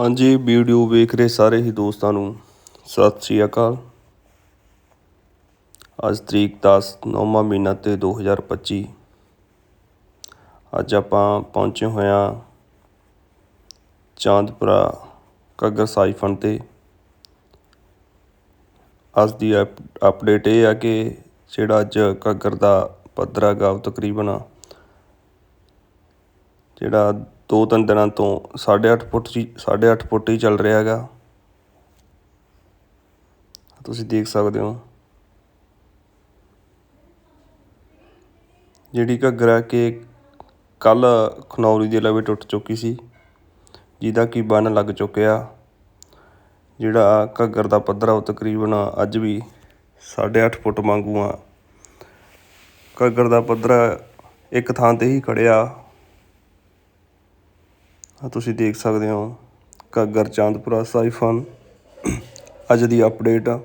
ਹਾਂਜੀ, ਵੀਡੀਓ ਵੇਖ ਰਹੇ ਸਾਰੇ ਹੀ ਦੋਸਤਾਂ ਨੂੰ। ਸਤਿ ਸ੍ਰੀ ਅਕਾਲ। ਅੱਜ ਤਰੀਕ 10 ਨੌਵਾਂ ਮਹੀਨਾ ਤੇ 2025 ਅੱਜ ਆਪਾਂ ਪਹੁੰਚੇ ਹੋਇਆ ਚਾਂਦਪੁਰਾ ਘੱਗਰ ਸਾਈਫਨ ਤੇ। ਅੱਜ ਦੀ ਅਪ- ਅਪਡੇਟ ਇਹ ਆ ਕਿ ਜਿਹੜਾ ਅੱਜ ਘੱਗਰ ਦਾ ਪੱਧਰਾ ਹੈਗਾ ਉਹ ਤਕਰੀਬਨ ਜਿਹੜਾ ਦੋ ਤਿੰਨ ਦਿਨਾਂ ਤੋਂ 8.5 ਫੁੱਟ ਹੀ 8.5 ਫੁੱਟ ਹੀ ਚੱਲ ਰਿਹਾ ਹੈਗਾ। ਤੁਸੀਂ ਦੇਖ ਸਕਦੇ ਹੋ। ਜਿਹੜੀ ਘੱਗਰ ਹੈ ਕਿ ਕੱਲ ਖਨੌਰੀ ਦੇ ਲਵੇ ਟੁੱਟ ਚੁੱਕੀ ਸੀ, ਜਿਹਦਾ ਕਿ ਬੰਨ ਲੱਗ ਚੁੱਕਿਆ। ਜਿਹੜਾ ਘੱਗਰ ਦਾ ਪੱਧਰ ਆ ਉਹ ਤਕਰੀਬਨ ਅੱਜ ਵੀ 8.5 ਫੁੱਟ ਵਾਂਗੂ ਆ। ਘੱਗਰ ਦਾ ਪੱਧਰ ਇੱਕ ਥਾਂ ਤੇ ਹੀ ਖੜਿਆ। ਆ ਤੁਸੀਂ ਦੇਖ ਸਕਦੇ ਹੋ ਘੱਗਰ ਚਾਂਦਪੁਰਾ ਸਾਈਫਨ। ਅੱਜ ਦੀ ਅਪਡੇਟ ਆ।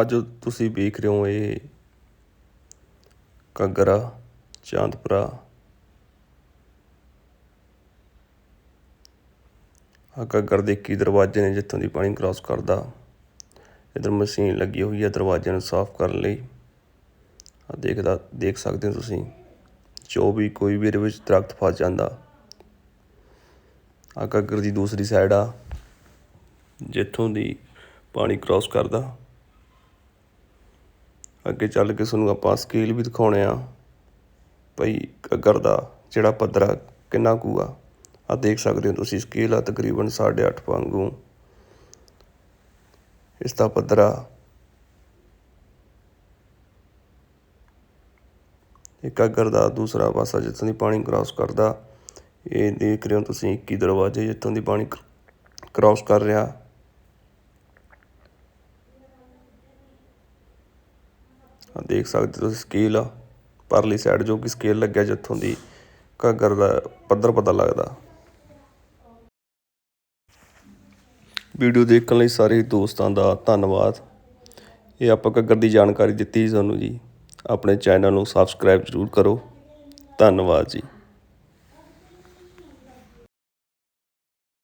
ਅੱਜ ਤੁਸੀਂ ਵੇਖ ਰਹੇ ਹੋ ਇਹ ਘੱਗਰਾ ਚਾਂਦਪੁਰਾ। ਆ ਘੱਗਰ ਦੇ ਕੀ ਦਰਵਾਜ਼ੇ ਨੇ ਜਿੱਥੋਂ ਦੀ ਪਾਣੀ ਕ੍ਰਾਸ ਕਰਦਾ। ਇਧਰ ਮਸ਼ੀਨ ਲੱਗੀ ਹੋਈ ਹੈ ਦਰਵਾਜ਼ਿਆਂ ਨੂੰ ਸਾਫ਼ ਕਰਨ ਲਈ। ਆ ਦੇਖਦਾ, ਦੇਖ ਸਕਦੇ ਹੋ ਤੁਸੀਂ, ਜੋ ਵੀ ਕੋਈ ਵੀ ਇਹਦੇ ਵਿੱਚ ਦਰਖਤ ਫਸ ਜਾਂਦਾ। ਆ ਘੱਗਰ ਦੀ ਦੂਸਰੀ ਸਾਈਡ ਆ, ਜਿੱਥੋਂ ਦੀ ਪਾਣੀ ਕ੍ਰਾਸ ਕਰਦਾ। ਅੱਗੇ ਚੱਲ ਕੇ ਤੁਹਾਨੂੰ ਆਪਾਂ ਸਕੇਲ ਵੀ ਦਿਖਾਉਣੇ ਆ, ਭਈ ਘੱਗਰ ਦਾ ਜਿਹੜਾ ਪੱਧਰ ਆ ਕਿੰਨਾ ਕੁ ਆ। ਆ ਦੇਖ ਸਕਦੇ ਹੋ ਤੁਸੀਂ ਸਕੇਲ ਆ ਤਕਰੀਬਨ 8.5 ਵਾਂਗੂ। ਇਸ ਦਾ ਪੱਧਰਾ ਆ ਇਹ ਘੱਗਰ ਦਾ ਦੂਸਰਾ ਪਾਸਾ ਜਿੱਥੋਂ ਦੀ ਪਾਣੀ ਕ੍ਰਾਸ ਕਰਦਾ, ਇਹ ਦੇਖ ਰਹੇ ਹੋ ਤੁਸੀਂ 21 ਦਰਵਾਜ਼ੇ ਜਿੱਥੋਂ ਦੀ ਪਾਣੀ ਕ੍ਰਾਸ ਕਰ ਰਿਹਾ। ਆ ਦੇਖ ਸਕਦੇ ਹੋ ਤੁਸੀਂ ਸਕੇਲ ਆ, ਪਰਲੀ ਸਾਈਡ ਜੋ ਕਿ ਸਕੇਲ ਲੱਗਿਆ ਜਿੱਥੋਂ ਦੀ ਘੱਗਰ ਦਾ ਪੱਧਰ ਪਤਾ ਲੱਗਦਾ। ਵੀਡੀਓ ਦੇਖਣ ਲਈ ਸਾਰੇ ਦੋਸਤਾਂ ਦਾ ਧੰਨਵਾਦ। ਇਹ ਆਪਾਂ ਘੱਗਰ ਦੀ ਜਾਣਕਾਰੀ ਦਿੱਤੀ ਸਾਨੂੰ ਜੀ। ਆਪਣੇ ਚੈਨਲ ਨੂੰ ਸਬਸਕ੍ਰਾਈਬ ਜ਼ਰੂਰ ਕਰੋ। ਧੰਨਵਾਦ ਜੀ।